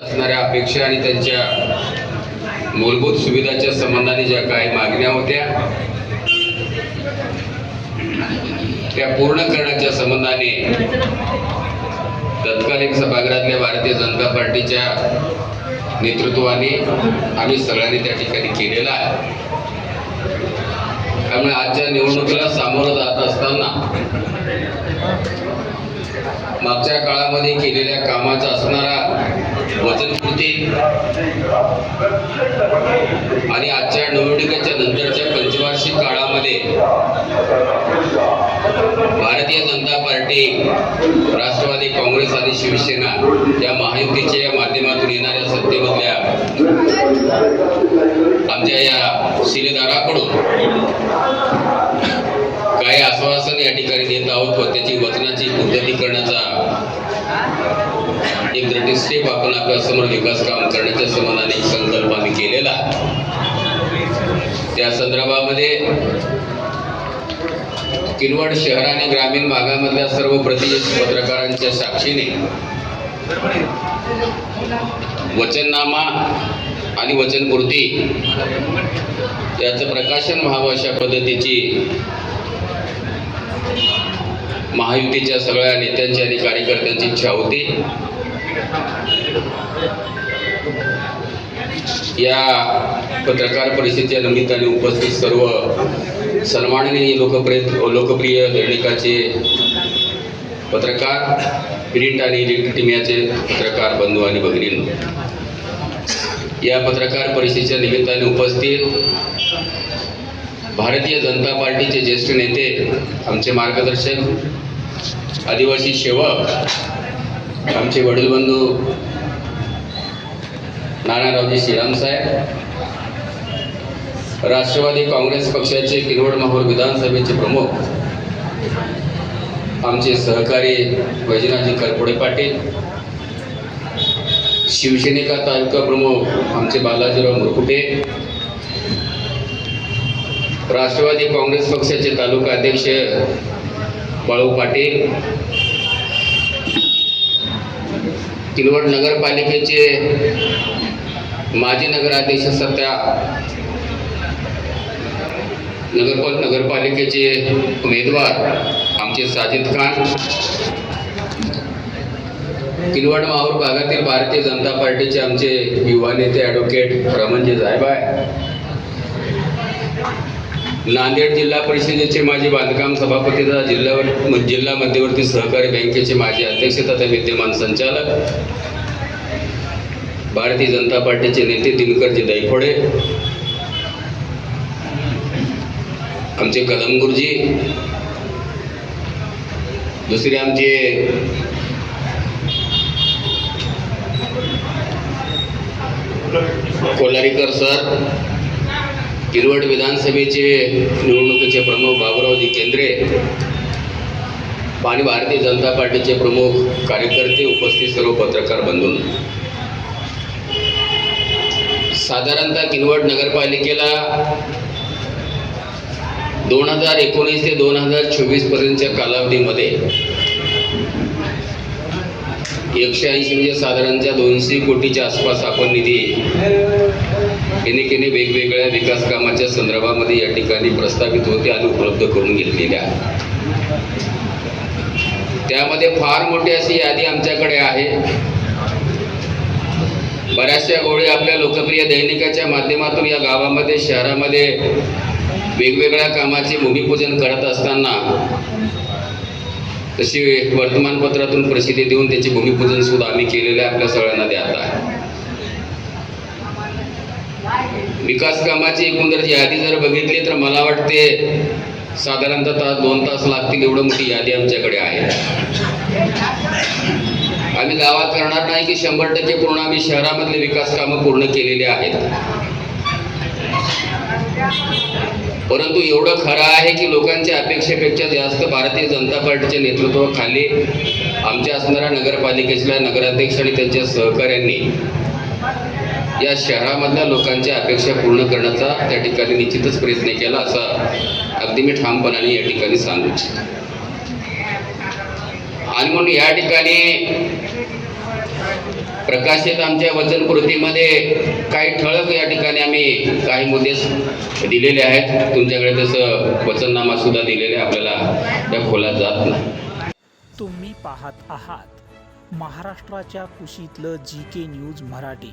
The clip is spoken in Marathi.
असणाऱ्या अपेक्षा आणि त्यांच्या मूलभूत सुविधाच्या संबंधाने ज्या काही मागण्या होत्या त्या पूर्ण करण्याच्या संबंधाने तत्कालीन सभागृहातल्या भारतीय जनता पार्टीच्या नेतृत्वाने आम्ही सगळ्यांनी त्या ठिकाणी केलेला आहे. त्यामुळे आजच्या निवडणुकीला सामोरं जात असताना मागच्या काळामध्ये केलेल्या कामाचा असणारा वचन होते आणि आजच्या निवडणुकीच्या नंतरच्या पंचवार्षिक काळामध्ये भारतीय जनता पार्टी राष्ट्रवादी काँग्रेस आणि शिवसेना या महायुतीच्या माध्यमातून येणाऱ्या सत्तेमधल्या आमच्या या शिलेदाराकडून काही आश्वासन या ठिकाणी देत आहोत. व त्याची वचनाची पूर्तती करण्याचा एक दृढ स्टेप आपण आपल्यासमोर विकास काम करण्याच्या समानाने एक संकल्प आम्ही केलेला. त्या संदर्भामध्ये किनवट शहर आणि ग्रामीण भागामधल्या सर्व प्रतिष्ठित पत्रकारांच्या साक्षीने वचननामा आणि वचनपूर्ती याचं प्रकाशन व्हावं अशा पद्धतीची महायुतीच्या सगळ्या नेत्यांची आणि कार्यकर्त्यांची इच्छा होती. या पत्रकार परिषदेच्या निमित्ताने उपस्थित सर्व सन्माननीय लोकप्रिय लोकप्रिय दैनिकाचे पत्रकार प्रिंट आणि इलेक्ट्रिमियाचे पत्रकार बंधू आणि भगिनींनो या पत्रकार परिषदेच्या निमित्ताने उपस्थित भारतीय जनता पार्टीचे ज्येष्ठ नेते आमचे मार्गदर्शक आदिवासी सेवक आमचे वडील बंधू नानारावजी श्रीराम साहेब राष्ट्रवादी काँग्रेस पक्षाचे किरवड माहूर विधानसभेचे प्रमुख आमचे सहकारी वैजनाथजी करपुडे पाटील शिवसेनेका तालुका प्रमुख आमचे बालाजीराव मुरकुटे राष्ट्रवादी काँग्रेस पक्षाचे तालुका अध्यक्ष बाळू पाटील किनवट नगरपालिकेचे माजी नगराध्यक्ष सत्या नगरपाल नगरपालिकेचे उमेदवार आमचे साजिद खान किनवट माहूर भागातील भारतीय जनता पार्टीचे आमचे युवा नेते ॲडव्होकेट रमणजी जायबाय नांदेड जिल्हा परिषदेचे माजी बांधकाम सभापती तथा जिल्हा जिल्हा मध्यवर्ती सहकारी बँकेचे माजी अध्यक्ष तथा विद्यमान संचालक भारतीय जनता पार्टीचे नेते दिनकरजी दैफोडे आमचे कदम गुरुजी दुसरे आमचे कोल्हारीकर सर किरवड विधानसभेचे निवडणुकीचे प्रमुख बाबुरावजी केंद्रे आणि भारतीय जनता पार्टीचे प्रमुख कार्यकर्ते उपस्थित सर्व पत्रकार बंधू. साधारणतः किनवट नगरपालिकेला दोन हजार एकोणीस ते दोन हजार चोवीस पर्यंतच्या कालावधीमध्ये एकशे ऐंशी म्हणजे साधारणतः दोनशे कोटीच्या आसपास आपण निधी केने वेगवेगळ्या विकास कामाच्या संदर्भामध्ये या ठिकाणी प्रस्तावित होते आणि उपलब्ध करून घेतलेल्या. त्यामध्ये फार मोठी अशी यादी आमच्याकडे आहे. बऱ्याचशा गोळी आपल्या लोकप्रिय दैनिकाच्या माध्यमातून या गावामध्ये शहरामध्ये वेगवेगळ्या कामाचे भूमिपूजन करत असताना तशी वर्तमानपत्रातून प्रसिद्धी देऊन त्याचे भूमिपूजन सुद्धा आम्ही केलेले आहे. आपल्या सगळ्यांना द्यात आहे. विकास कामाची एकंदर यादी जर बघितली तर मला वाटते साधारणतः तास दोन तास लागतील एवढं मोठी यादी आमच्याकडे आहे. आम्ही दावा करणार नाही की शंभर टक्के पूर्ण आम्ही शहरामधले विकास कामं पूर्ण केलेली आहेत. परंतु एवढं खरं आहे की लोकांच्या अपेक्षेपेक्षा जास्त भारतीय जनता पार्टीच्या नेतृत्वाखाली आमच्या असणाऱ्या नगरपालिकेतल्या नगराध्यक्ष आणि त्यांच्या सहकाऱ्यांनी या शहरामधल्या लोकांच्या अपेक्षा पूर्ण करण्याचा त्या ठिकाणी निश्चितच प्रयत्न केला असा अगदी मी ठामपणाने या ठिकाणी सांगू इच्छितो. आणि म्हणून या ठिकाणी प्रकाशित आमच्या वचनकृतीमध्ये काही ठळक या ठिकाणी आम्ही काही मुद्दे दिलेले आहेत. तुमच्याकडे तसं वचननामा सुद्धा दिलेले आपल्याला त्या खोलात जात नाही. तुम्ही पाहत आहात महाराष्ट्राच्या कुशीतलं जी के न्यूज मराठी.